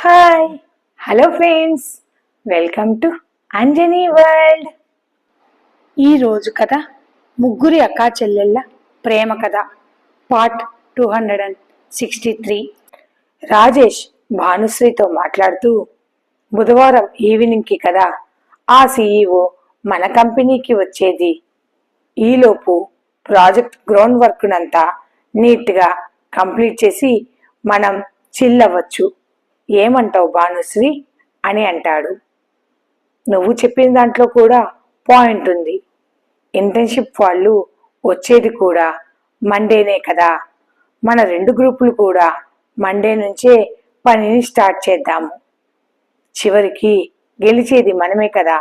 Hi hello friends welcome to Anjani world ఈరోజు కథ ముగ్గురి అక్కా చెల్లెళ్ళ ప్రేమ కథ part two hundred and sixty three Rajesh భానుశ్రీతో మాట్లాడుతూ బుధవారం ఈవినింగ్కి కదా ఆ సీఈఓ మన కంపెనీకి వచ్చేది. ఈలోపు ప్రాజెక్ట్ గ్రౌండ్ వర్క్నంతా నీట్గా కంప్లీట్ చేసి మనం చిల్లవచ్చు. అవ్వచ్చు ఏమంటావు భానుశ్రీ అని అంటాడు. నువ్వు చెప్పిన దాంట్లో కూడా పాయింట్ ఉంది. ఇంటర్న్షిప్ వాళ్ళు వచ్చేది కూడా మండేనే కదా. మన రెండు గ్రూపులు కూడా మండే నుంచే పనిని స్టార్ట్ చేద్దాము. చివరికి గెలిచేది మనమే కదా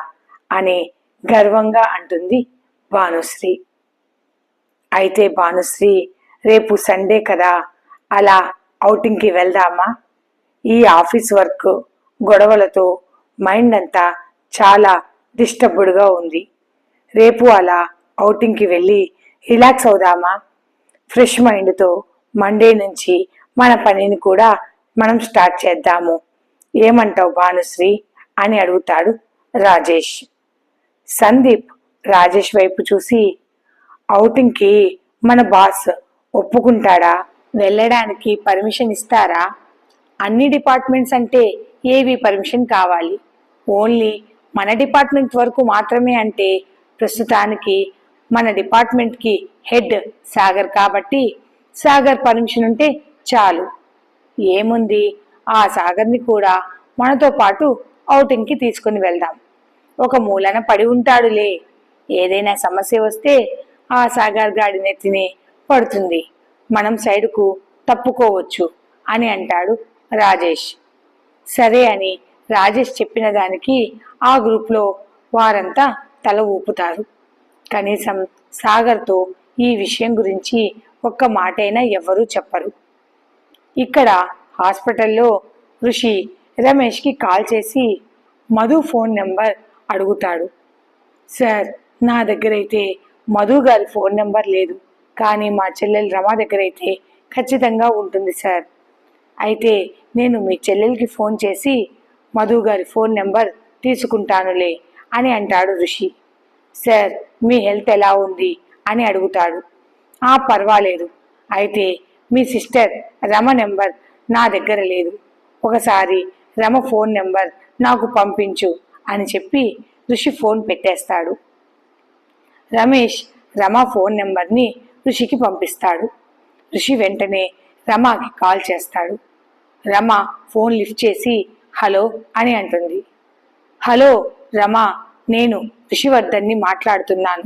అని గర్వంగా అంటుంది భానుశ్రీ అయితే భానుశ్రీ రేపు సండే కదా అలా ఔటింగ్కి వెళ్దామా? ఈ ఆఫీస్ వర్క్ గొడవలతో మైండ్ అంతా చాలా డిస్టర్బ్డ్గా ఉంది. రేపు అలా ఔటింగ్కి వెళ్ళి రిలాక్స్ అవుదామా? ఫ్రెష్ మైండ్తో మండే నుంచి మన పనిని కూడా మనం స్టార్ట్ చేద్దాము. ఏమంటావు భానుశ్రీ? అని అడుగుతాడు రాజేష్. సందీప్ రాజేష్ వైపు చూసి ఔటింగ్కి మన బాస్ ఒప్పుకుంటాడా? వెళ్ళడానికి పర్మిషన్ ఇస్తారా? అన్ని డిపార్ట్మెంట్స్ అంటే ఏవి పర్మిషన్ కావాలి? ఓన్లీ మన డిపార్ట్మెంట్ వరకు మాత్రమే అంటే ప్రస్తుతానికి మన డిపార్ట్మెంట్కి హెడ్ సాగర్ కాబట్టి సాగర్ పర్మిషన్ ఉంటే చాలు. ఏముంది? ఆ సాగర్ని కూడా మనతో పాటు ఔటింగ్కి తీసుకుని వెళ్దాం. ఒక మూలన పడి ఉంటాడులే. ఏదైనా సమస్య వస్తే ఆ సాగర్ గాడి నెత్తిని పడుతుంది. మనం సైడుకు తప్పుకోవచ్చు అని అంటాడు రాజేష్. సరే అని రాజేష్ చెప్పిన దానికి ఆ గ్రూప్లో వారంతా తల ఊపుతారు. కనీసం సాగర్తో ఈ విషయం గురించి ఒక్క మాటైనా ఎవ్వరూ చెప్పరు. ఇక్కడ హాస్పిటల్లో ఋషి రమేష్కి కాల్ చేసి మధు ఫోన్ నెంబర్ అడుగుతాడు. సార్ నా దగ్గర అయితే మధు గారి ఫోన్ నెంబర్ లేదు. కానీ మా చెల్లెలు రమ దగ్గర అయితే ఖచ్చితంగా ఉంటుంది సార్. అయితే నేను మీ చెల్లెలకి ఫోన్ చేసి మధు గారి ఫోన్ నెంబర్ తీసుకుంటానులే అని అంటాడు ఋషి. సార్ మీ హెల్త్ ఎలా ఉంది? అని అడుగుతాడు. ఆ పర్వాలేదు. అయితే మీ సిస్టర్ రమ నెంబర్ నా దగ్గర లేదు. ఒకసారి రమ ఫోన్ నెంబర్ నాకు పంపించు అని చెప్పి ఋషి ఫోన్ పెట్టేస్తాడు. రమేష్ రమ ఫోన్ నెంబర్ని ఋషికి పంపిస్తాడు. ఋషి వెంటనే రమాకి కాల్ చేస్తాడు. రమ ఫోన్ లిఫ్ట్ చేసి హలో అని అంటుంది. హలో రమ నేను ఋషివర్ధన్ని మాట్లాడుతున్నాను.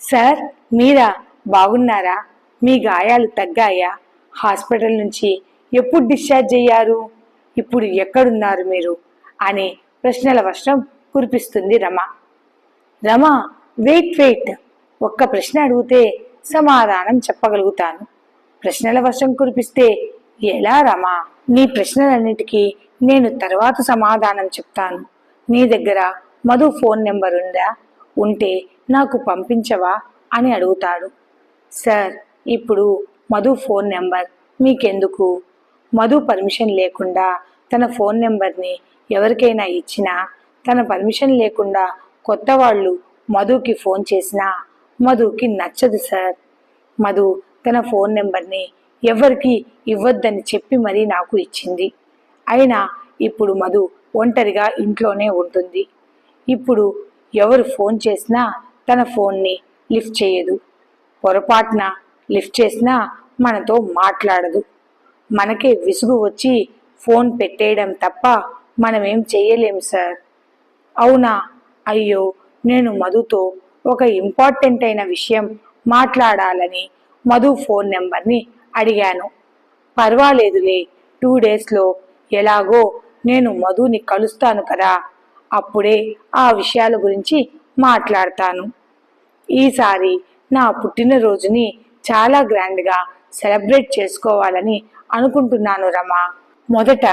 సార్ మీరా? బాగున్నారా? మీ గాయాలు తగ్గాయా? హాస్పిటల్ నుంచి ఎప్పుడు డిశ్చార్జ్ అయ్యారు? ఇప్పుడు ఎక్కడున్నారు మీరు? అని ప్రశ్నల వర్షం కురిపిస్తుంది రమ. Rama wait wait. ఒక్క ప్రశ్న అడిగితే సమాధానం చెప్పగలుగుతాను. ప్రశ్నల వర్షం కురిపిస్తే ఎలా రమా? నీ ప్రశ్నలన్నిటికీ నేను తర్వాత సమాధానం చెప్తాను. నీ దగ్గర మధు ఫోన్ నెంబర్ ఉందా? ఉంటే నాకు పంపించవా? అని అడుగుతాడు. సార్ ఇప్పుడు మధు ఫోన్ నెంబర్ మీకెందుకు? మధు పర్మిషన్ లేకుండా తన ఫోన్ నెంబర్ని ఎవరికైనా ఇచ్చినా తన పర్మిషన్ లేకుండా కొత్త వాళ్ళు మధుకి ఫోన్ చేసినా మధుకి నచ్చదు సార్. మధు తన ఫోన్ నెంబర్ని ఎవరికి ఇవ్వద్దని చెప్పి మరీ నాకు ఇచ్చింది. అయినా ఇప్పుడు మధు ఒంటరిగా ఇంట్లోనే ఉంటుంది. ఇప్పుడు ఎవరు ఫోన్ చేసినా తన ఫోన్ని లిఫ్ట్ చేయదు. పొరపాటున లిఫ్ట్ చేసినా మనతో మాట్లాడదు. మనకే విసుగు వచ్చి ఫోన్ పెట్టేయడం తప్ప మనమేం చెయ్యలేం సార్. అవునా? అయ్యో! నేను మధుతో ఒక ఇంపార్టెంట్ అయిన విషయం మాట్లాడాలని మధు ఫోన్ నెంబర్ని అడిగాను. పర్వాలేదులే టూ డేస్లో ఎలాగో నేను మధుని కలుస్తాను కదా అప్పుడే ఆ విషయాల గురించి మాట్లాడతాను. ఈసారి నా పుట్టినరోజుని చాలా గ్రాండ్గా సెలబ్రేట్ చేసుకోవాలని అనుకుంటున్నాను రమా. మొదట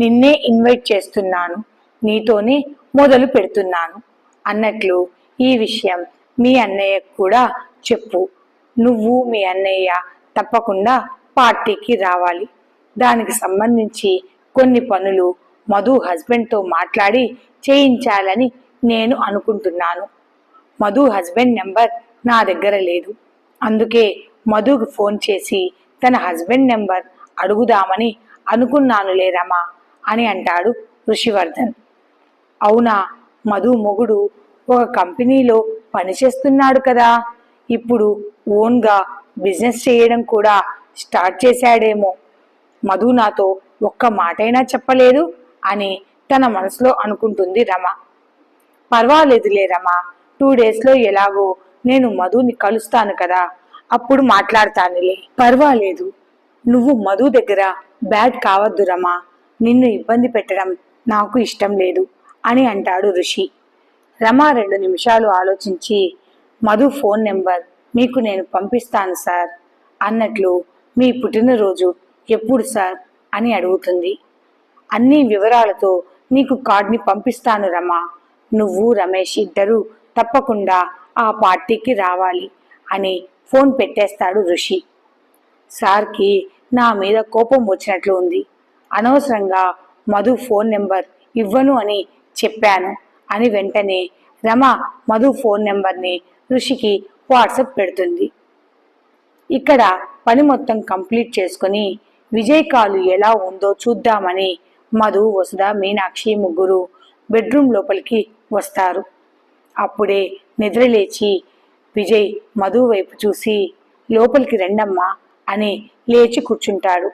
నిన్నే ఇన్వైట్ చేస్తున్నాను నీతోనే మొదలు పెడుతున్నాను. అన్నట్లు ఈ విషయం మీ అన్నయ్యకు కూడా చెప్పు. నువ్వు మీ అన్నయ్య తప్పకుండా పార్టీకి రావాలి. దానికి సంబంధించి కొన్ని పనులు మధు హస్బెండ్తో మాట్లాడి చేయించాలని నేను అనుకుంటున్నాను. మధు హస్బెండ్ నెంబర్ నా దగ్గర లేదు. అందుకే మధుకు ఫోన్ చేసి తన హస్బెండ్ నెంబర్ అడుగుదామని అనుకున్నానులే రమా అని అంటాడు ఋషివర్ధన్. అవునా మధు మొగుడు ఒక కంపెనీలో పనిచేస్తున్నాడు కదా. ఇప్పుడు ఓన్గా బిజినెస్ చేయడం కూడా స్టార్ట్ చేశాడేమో. మధు నాతో ఒక్క మాటైనా చెప్పలేదు అని తన మనసులో అనుకుంటుంది రమ. పర్వాలేదులే రమ టూ డేస్లో ఎలాగో నేను మధుని కలుస్తాను కదా అప్పుడు మాట్లాడతానులే. పర్వాలేదు నువ్వు మధు దగ్గర బ్యాడ్ కావద్దు రమా నిన్ను ఇబ్బంది పెట్టడం నాకు ఇష్టం లేదు అని అంటాడు ఋషి. రమ రెండు నిమిషాలు ఆలోచించి మధు ఫోన్ నెంబర్ మీకు నేను పంపిస్తాను సార్. అన్నట్లు మీ పుట్టినరోజు ఎప్పుడు సార్? అని అడుగుతుంది. అన్ని వివరాలతో నీకు కార్డ్ని పంపిస్తాను రమా. నువ్వు రమేష్ ఇద్దరు తప్పకుండా ఆ పార్టీకి రావాలి అని ఫోన్ పెట్టేస్తాడు ఋషి. సార్కి నా మీద కోపం వచ్చినట్లు ఉంది. అనవసరంగా మధు ఫోన్ నెంబర్ ఇవ్వను అని చెప్పాను అని వెంటనే రమ మధు ఫోన్ నెంబర్ని ఋషికి వాట్సప్ పెడుతుంది. ఇక్కడ పని మొత్తం కంప్లీట్ చేసుకుని విజయ్ కాలు ఎలా ఉందో చూద్దామని మధు వసుధ మీనాక్షి ముగ్గురు బెడ్రూమ్ లోపలికి వస్తారు. అప్పుడే నిద్రలేచి విజయ్ మధు వైపు చూసి లోపలికి రెండమ్మా అని లేచి కూర్చుంటాడు.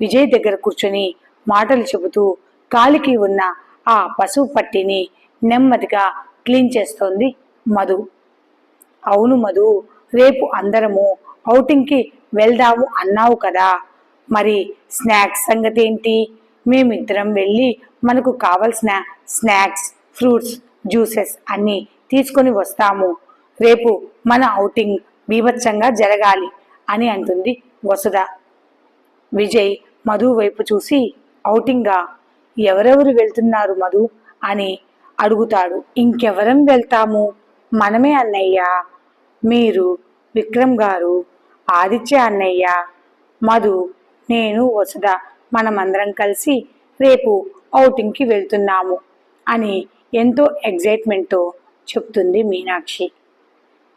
విజయ్ దగ్గర కూర్చొని మాటలు చెబుతూ కాలికి ఉన్న ఆ పసుపు పట్టిని నెమ్మదిగా క్లీన్ చేస్తోంది మధు. అవును మధు రేపు అందరము ఔటింగ్కి వెళ్దాము అన్నావు కదా. మరి స్నాక్స్ సంగతి ఏంటి మేమిద్దరం వెళ్ళి మనకు కావలసిన స్నాక్స్ ఫ్రూట్స్ జ్యూసెస్ అన్నీ తీసుకొని వస్తాము. రేపు మన ఔటింగ్ బీభత్సంగా జరగాలి అని అంటుంది వసుధ. విజయ్ మధు వైపు చూసి ఔటింగ్గా ఎవరెవరు వెళ్తున్నారు మధు? అని అడుగుతాడు. ఇంకెవరం వెళ్తాము? మనమే అన్నయ్యా? మీరు విక్రమ్ గారు ఆదిత్య అన్నయ్య మధు నేను వసుధ మనమందరం కలిసి రేపు ఔటింగ్కి వెళ్తున్నాము అని ఎంతో ఎగ్జైట్మెంట్తో చెప్తుంది మీనాక్షి.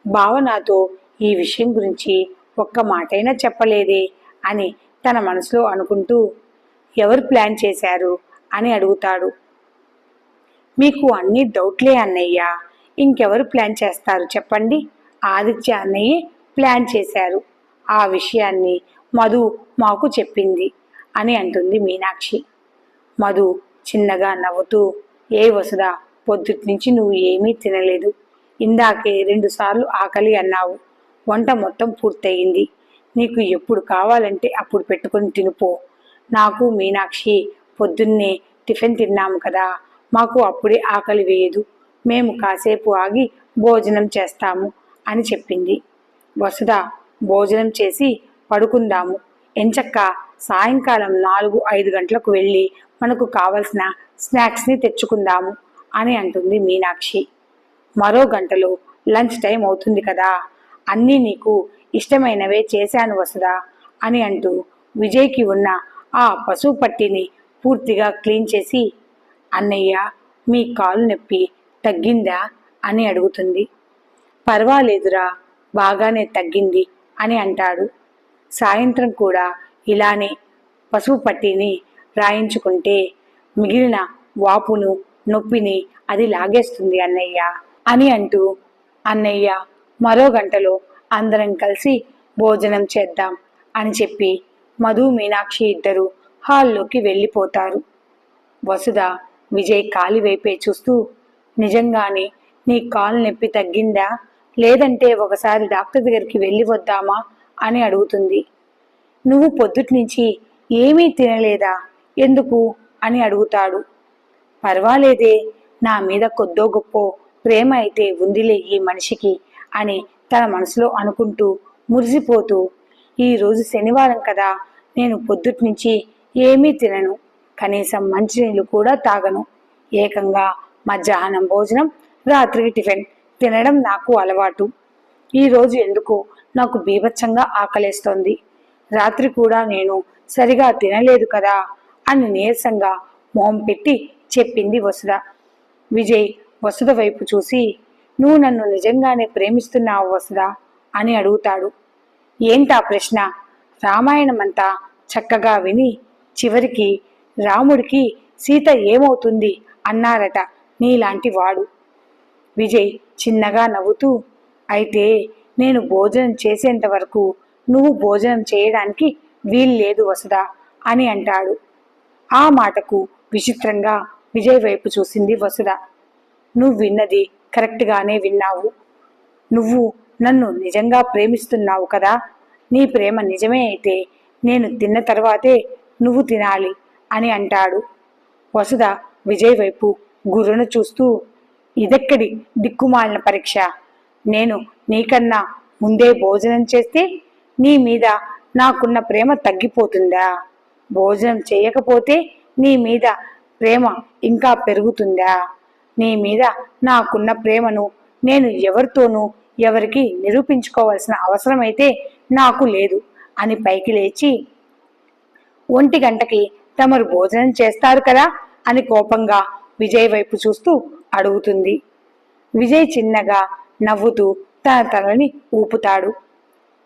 భావనతో ఈ విషయం గురించి ఒక్క మాటైనా చెప్పలేదే అని తన మనసులో అనుకుంటూ ఎవరు ప్లాన్ చేశారు అని అడుగుతాడు. మీకు అన్ని డౌట్లే అన్నయ్య ఇంకెవరు ప్లాన్ చేస్తారు చెప్పండి? ఆదిత్య అన్నయ్య ప్లాన్ చేశారు. ఆ విషయాన్ని మధు మాకు చెప్పింది అని అంటుంది మీనాక్షి. మధు చిన్నగా నవ్వుతూ ఏ వసుద పొద్దుటి నుంచి నువ్వు ఏమీ తినలేదు. ఇందాకే రెండుసార్లు ఆకలి అన్నావు. వంట మొత్తం పూర్తయింది. నీకు ఎప్పుడు కావాలంటే అప్పుడు పెట్టుకొని తినుపో. నాకు మీనాక్షి పొద్దున్నే టిఫిన్ తిన్నాము కదా. మాకు అప్పుడే ఆకలి వేయదు. మేము కాసేపు ఆగి భోజనం చేస్తాము. అని చెప్పింది. వసుధ భోజనం చేసి పడుకుందాము. ఎంచక్క సాయంకాలం నాలుగు ఐదు గంటలకు వెళ్ళి మనకు కావలసిన స్నాక్స్ని తెచ్చుకుందాము అని అంటుంది మీనాక్షి. మరో గంటలో లంచ్ టైం అవుతుంది కదా అన్నీ నీకు ఇష్టమైనవే చేశాను వసుదా అని అంటూ విజయ్కి ఉన్న ఆ పశువు పట్టిని పూర్తిగా క్లీన్ చేసి అన్నయ్య మీ కాలు నొప్పి తగ్గిందా? అని అడుగుతుంది. పర్వాలేదురా బాగానే తగ్గింది అని అంటాడు. సాయంత్రం కూడా ఇలానే పసుపు పట్టిని రాయించుకుంటే మిగిలిన వాపును నొప్పిని అది లాగేస్తుంది అన్నయ్య అని అంటూ అన్నయ్య మరో గంటలో అందరం కలిసి భోజనం చేద్దాం అని చెప్పి మధు మీనాక్షి ఇద్దరు హాల్లోకి వెళ్ళిపోతారు. వసుధ విజయ్ కాలివైపే చూస్తూ నిజంగానే నీ కాలు నొప్పి తగ్గిందా? లేదంటే ఒకసారి డాక్టర్ దగ్గరికి వెళ్ళి వద్దామా అని అడుగుతుంది. నువ్వు పొద్దుటి నుంచి ఏమీ తినలేదా? ఎందుకు? అని అడుగుతాడు. పర్వాలేదే నా మీద కొద్దో గొప్పో ప్రేమ అయితే ఉందిలే ఈ మనిషికి అని తన మనసులో అనుకుంటూ మురిసిపోతూ ఈరోజు శనివారం కదా నేను పొద్దుటి నుంచి ఏమీ తినను కనీసం మంచినీళ్ళు కూడా తాగను. ఏకంగా మధ్యాహ్నం భోజనం రాత్రికి టిఫిన్ తినడం నాకు అలవాటు. ఈరోజు ఎందుకు ఎందుకో నాకు బీభత్సంగా ఆకలేస్తోంది. రాత్రి కూడా నేను సరిగా తినలేదు కదా అని నీరసంగా మొహం పెట్టి చెప్పింది వసుధ. విజయ్ వసుధ వైపు చూసి నువ్వు నన్ను నిజంగానే ప్రేమిస్తున్నావు వసుధ అని అడుగుతాడు. ఏంటా ప్రశ్న? రామాయణమంతా చక్కగా విని చివరికి రాముడికి సీత ఏమవుతుంది? అన్నారట నీలాంటి వాడు. విజయ్ చిన్నగా నవ్వుతూ అయితే నేను భోజనం చేసేంత వరకు నువ్వు భోజనం చేయడానికి వీల్లేదు వసుదా అని అంటాడు. ఆ మాటకు విచిత్రంగా విజయ్ వైపు చూసింది వసుధ. నువ్వు విన్నది కరెక్ట్గానే విన్నావు. నువ్వు నన్ను నిజంగా ప్రేమిస్తున్నావు కదా. నీ ప్రేమ నిజమే అయితే నేను తిన్న తర్వాతే నువ్వు తినాలి అని అంటాడు. వసుధ విజయ్ వైపు గుర్రును చూస్తూ ఇదెక్కడి దిక్కుమాలిన పరీక్ష? నేను నీకన్నా ముందే భోజనం చేస్తే నీ మీద నాకున్న ప్రేమ తగ్గిపోతుందా? భోజనం చేయకపోతే నీ మీద ప్రేమ ఇంకా పెరుగుతుందా? నీ మీద నాకున్న ప్రేమను నేను ఎవరితోనూ ఎవరికి నిరూపించుకోవాల్సిన అవసరమైతే నాకు లేదు అని పైకి లేచి ఒంటి గంటకి తమరు భోజనం చేస్తారు కదా అని కోపంగా విజయ్ వైపు చూస్తూ అడుగుతుంది. విజయ్ చిన్నగా నవ్వుతూ తన తలని ఊపుతాడు.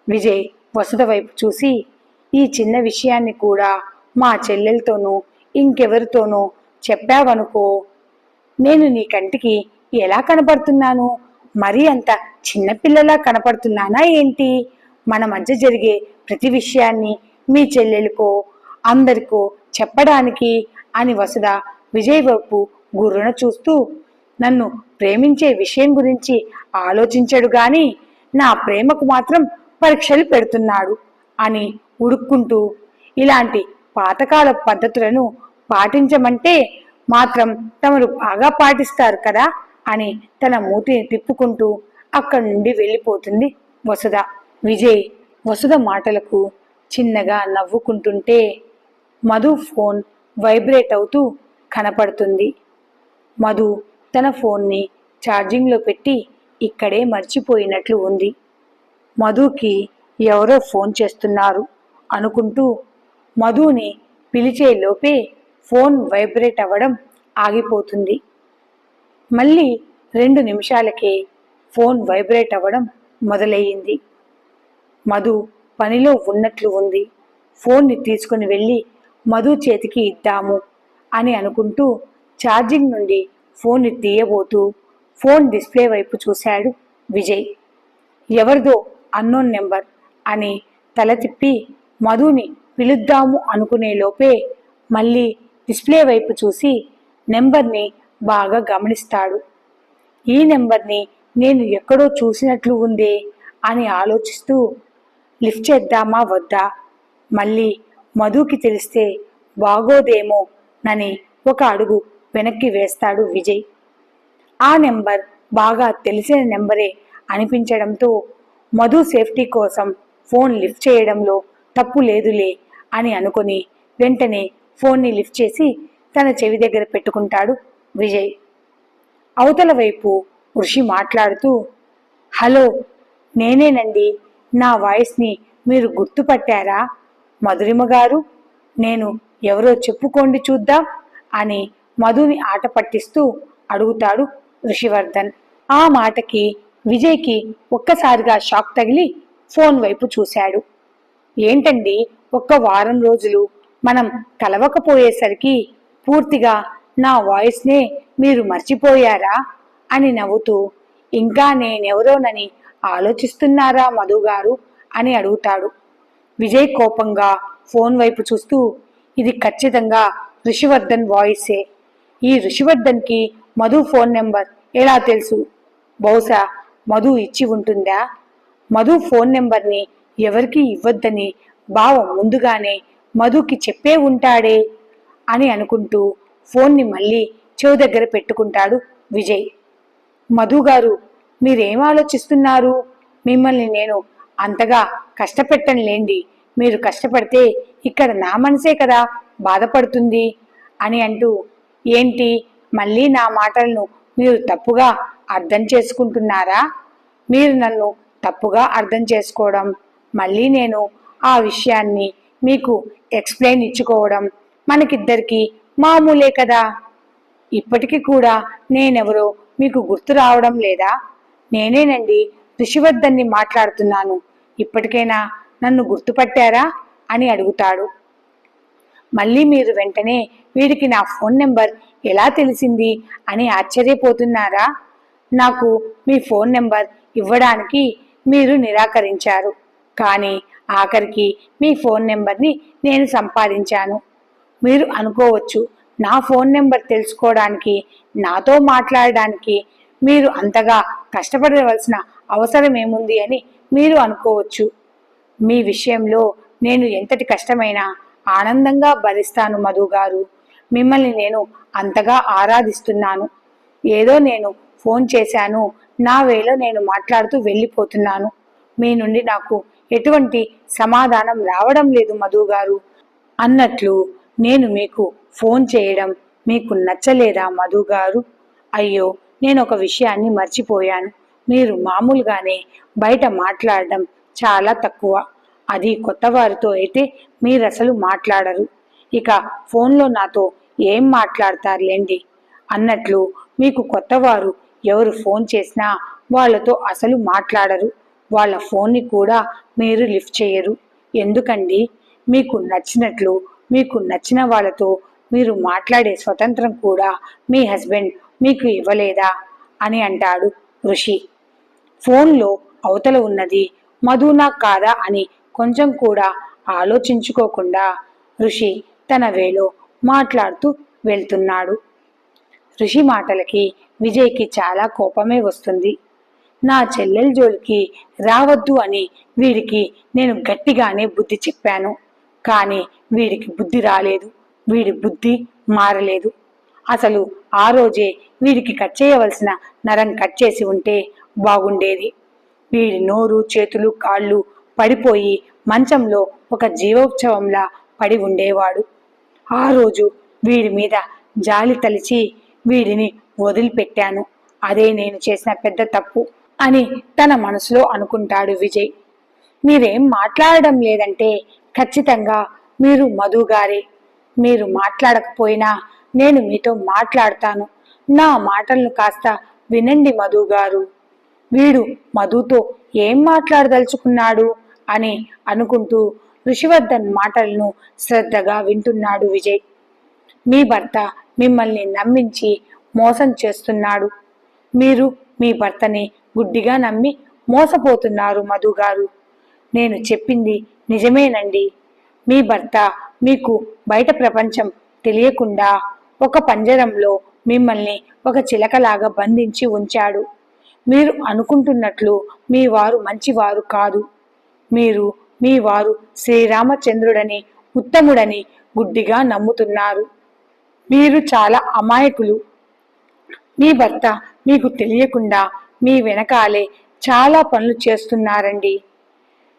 విజయ్ వసుధ వైపు చూసి ఈ చిన్న విషయాన్ని కూడా మా చెల్లెలతోనూ ఇంకెవరితోనూ చెప్పావనుకో. నేను నీ కంటికి ఎలా కనపడుతున్నాను? మరీ అంత చిన్నపిల్లలా కనపడుతున్నానా ఏంటి? మన మధ్య జరిగే ప్రతి విషయాన్ని మీ చెల్లెలకో అందరికో చెప్పడానికి అని వసుధ విజయ్ వైపు గుర్రున చూస్తూ నన్ను ప్రేమించే విషయం గురించి ఆలోచించడు గాని నా ప్రేమకు మాత్రం పరీక్షలు పెడుతున్నాడు అని ఉడుక్కుంటూ ఇలాంటి పాతకాల పద్ధతులను పాటించమంటే మాత్రం తమరు బాగా పాటిస్తారు కదా అని తన మూతిని తిప్పుకుంటూ అక్కడి నుండి వెళ్ళిపోతుంది వసుధ. విజయ్ వసుధ మాటలకు చిన్నగా నవ్వుకుంటుంటే మధు ఫోన్ వైబ్రేట్ అవుతూ కనపడుతుంది. మధు తన ఫోన్ని ఛార్జింగ్లో పెట్టి ఇక్కడే మర్చిపోయినట్లు ఉంది. మధుకి ఎవరో ఫోన్ చేస్తున్నారు అనుకుంటూ మధుని పిలిచే లోపే ఫోన్ వైబ్రేట్ అవ్వడం ఆగిపోతుంది. మళ్ళీ రెండు నిమిషాలకే ఫోన్ వైబ్రేట్ అవ్వడం మొదలయ్యింది. మధు పనిలో ఉన్నట్లు ఉంది. ఫోన్ని తీసుకుని వెళ్ళి మధు చేతికి ఇద్దాము అని అనుకుంటూ ఛార్జింగ్ నుండి ఫోన్ తీయబోతూ ఫోన్ డిస్ప్లే వైపు చూశాడు విజయ్. ఎవరిదో అన్నోన్ నెంబర్ అని తల తిప్పి మధుని పిలుద్దాము అనుకునే లోపే మళ్ళీ డిస్ప్లే వైపు చూసి నెంబర్ని బాగా గమనిస్తాడు. ఈ నెంబర్ని నేను ఎక్కడో చూసినట్లు ఉందే అని ఆలోచిస్తూ లిఫ్ట్ చేద్దామా వద్దా? మళ్ళీ మధుకి తెలిస్తే బాగోదేమో నని ఒక అడుగు వెనక్కి వేస్తాడు విజయ్. ఆ నెంబర్ బాగా తెలిసిన నెంబరే అనిపించడంతో మధు సేఫ్టీ కోసం ఫోన్ లిఫ్ట్ చేయడంలో తప్పు లేదులే అని అనుకుని వెంటనే ఫోన్ని లిఫ్ట్ చేసి తన చెవి దగ్గర పెట్టుకుంటాడు విజయ్. అవతల వైపు ఋషి మాట్లాడుతూ హలో నేనేనండి నా వాయిస్ని మీరు గుర్తుపట్టారా? మధురిమ గారు నేను ఎవరో చెప్పుకోండి చూద్దాం అని మధుని ఆట పట్టిస్తూ అడుగుతాడు ఋషివర్ధన్. ఆ మాటకి విజయ్కి ఒక్కసారిగా షాక్ తగిలి ఫోన్ వైపు చూశాడు. ఏంటండి ఒక్క వారం రోజులు మనం కలవకపోయేసరికి పూర్తిగా నా వాయిస్నే మీరు మర్చిపోయారా? అని నవ్వుతూ ఇంకా నేనెవరోనని ఆలోచిస్తున్నారా మధు గారు అని అడుగుతాడు. విజయ్ కోపంగా ఫోన్ వైపు చూస్తూ ఇది ఖచ్చితంగా ఋషివర్ధన్ వాయిసే. ఈ ఋషివర్ధన్కి మధు ఫోన్ నెంబర్. ఎలా తెలుసు? బహుశా మధు ఇచ్చి ఉంటుందా? మధు ఫోన్ నెంబర్ని ఎవరికి ఇవ్వద్దని బావ ముందుగానే మధుకి చెప్పే ఉంటాడే అని అనుకుంటూ ఫోన్ని మళ్ళీ చెవు దగ్గర పెట్టుకుంటాడు విజయ్. మధు గారు మీరేం ఆలోచిస్తున్నారు? మిమ్మల్ని నేను అంతగా కష్టపెట్టనులేండి మీరు కష్టపడితే ఇక్కడ నా మనసే కదా బాధపడుతుంది అని అంటూ ఏంటి? మళ్ళీ నా మాటలను మీరు తప్పుగా అర్థం చేసుకుంటున్నారా? మీరు నన్ను తప్పుగా అర్థం చేసుకోవడం మళ్ళీ నేను ఆ విషయాన్ని మీకు ఎక్స్ప్లెయిన్ ఇచ్చుకోవడం మనకిద్దరికి మామూలే కదా? ఇప్పటికీ కూడా నేనెవరో మీకు గుర్తు రావడం లేదా? నేనేనండి ఋషివర్ధన్ని మాట్లాడుతున్నాను. ఇప్పటికైనా నన్ను గుర్తుపట్టారా? అని అడుగుతాడు. మళ్ళీ మీరు వెంటనే వీడికి నా ఫోన్ నెంబర్ ఎలా తెలిసింది అని ఆశ్చర్యపోతున్నారా? నాకు మీ ఫోన్ నెంబర్ ఇవ్వడానికి మీరు నిరాకరించారు. కానీ ఆఖరికి మీ ఫోన్ నెంబర్ని నేను సంపాదించాను. మీరు అనుకోవచ్చు నా ఫోన్ నెంబర్ తెలుసుకోవడానికి నాతో మాట్లాడడానికి మీరు అంతగా కష్టపడవలసిన అవసరం ఏముంది అని మీరు అనుకోవచ్చు. మీ విషయంలో నేను ఎంతటి కష్టమైనా ఆనందంగా భరిస్తాను మధు గారు. మిమ్మల్ని నేను అంతగా ఆరాధిస్తున్నాను. ఏదో నేను ఫోన్ చేశాను. నా వేలో నేను మాట్లాడుతూ వెళ్ళిపోతున్నాను. మీ నుండి నాకు ఎటువంటి సమాధానం రావడం లేదు మధు గారు. అన్నట్లు నేను మీకు ఫోన్ చేయడం మీకు నచ్చలేదా మధు గారు? అయ్యో నేను ఒక విషయాన్ని మర్చిపోయాను. మీరు మామూలుగానే బయట మాట్లాడడం చాలా తక్కువ. అది కొత్త వారితో అయితే మీరు అసలు మాట్లాడరు. ఇక ఫోన్లో నాతో ఏం మాట్లాడతారులేండి? అన్నట్లు మీకు కొత్తవారు ఎవరు ఫోన్ చేసినా వాళ్ళతో అసలు మాట్లాడరు. వాళ్ళ ఫోన్ని కూడా మీరు లిఫ్ట్ చేయరు. ఎందుకండి? మీకు నచ్చినట్లు మీకు నచ్చిన వాళ్ళతో మీరు మాట్లాడే స్వతంత్రం కూడా మీ హస్బెండ్ మీకు ఇవ్వలేదా? అని అంటాడు ఋషి. ఫోన్లో అవతల ఉన్నది మధునా కాదా అని కొంచెం కూడా ఆలోచించుకోకుండా ఋషి తన వేలో మాట్లాడుతూ వెళ్తున్నాడు. ఋషి మాటలకి విజయ్కి చాలా కోపమే వస్తుంది. నా చెల్లెల జోలికి రావద్దు అని వీడికి నేను గట్టిగానే బుద్ధి చెప్పాను. కానీ వీడికి బుద్ధి రాలేదు. వీడి బుద్ధి మారలేదు. అసలు ఆ రోజే వీడికి కట్ చేయవలసిన నరం కట్ చేసి ఉంటే బాగుండేది. వీడి నోరు చేతులు కాళ్ళు పడిపోయి మంచంలో ఒక జీవోత్సవంలా పడి ఉండేవాడు. ఆ రోజు వీడి మీద జాలి తలిచి వీడిని వదిలిపెట్టాను. అదే నేను చేసిన పెద్ద తప్పు అని తన మనసులో అనుకుంటాడు విజయ్. మీరేం మాట్లాడడం లేదంటే ఖచ్చితంగా మీరు మధు గారే. మీరు మాట్లాడకపోయినా నేను మీతో మాట్లాడతాను. నా మాటలను కాస్త వినండి మధు గారు. వీడు మధుతో ఏం మాట్లాడదలుచుకున్నాడు? అని అనుకుంటూ ఋషివర్ధన్ మాటలను శ్రద్ధగా వింటున్నాడు విజయ్. మీ భర్త మిమ్మల్ని నమ్మించి మోసం చేస్తున్నాడు. మీరు మీ భర్తని గుడ్డిగా నమ్మి మోసపోతున్నారు మధు గారు. నేను చెప్పింది నిజమేనండి. మీ భర్త మీకు బయట ప్రపంచం తెలియకుండా ఒక పంజరంలో మిమ్మల్ని ఒక చిలకలాగా బంధించి ఉంచాడు. మీరు అనుకుంటున్నట్లు మీ వారు మంచివారు కాదు. మీరు మీ వారు శ్రీరామచంద్రుడని ఉత్తముడని గుడ్డిగా నమ్ముతున్నారు. మీరు చాలా అమాయకులు. మీ భర్త మీకు తెలియకుండా మీ వెనకాలే చాలా పనులు చేస్తున్నారండి.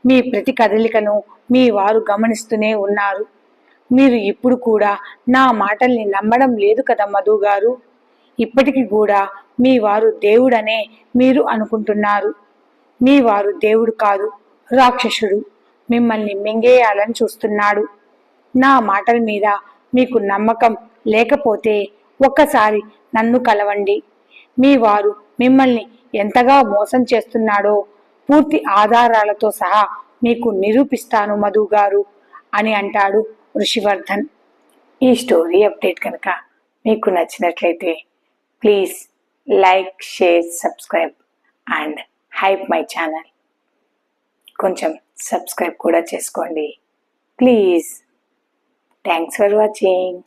మీ ప్రతి కదలికను మీ వారు గమనిస్తూనే ఉన్నారు. మీరు ఇప్పుడు కూడా నా మాటల్ని నమ్మడం లేదు కదా మధు గారు? ఇప్పటికి కూడా మీ వారు దేవుడనే మీరు అనుకుంటున్నారు. మీ వారు దేవుడు కాదు. రాక్షసుడు మిమ్మల్ని మింగేయాలని చూస్తున్నాడు. నా మాటల మీద మీకు నమ్మకం లేకపోతే ఒక్కసారి నన్ను కలవండి. మీ వారు మిమ్మల్ని ఎంతగా మోసం చేస్తున్నాడో పూర్తి ఆధారాలతో సహా మీకు నిరూపిస్తాను మధు గారు అని అంటాడు ఋషివర్ధన్. ఈ స్టోరీ అప్డేట్ కనుక మీకు నచ్చినట్లయితే please like share subscribe and hype my channel. కొంచెం సబ్స్క్రైబ్ కూడా చేసుకోండి. Please thanks for watching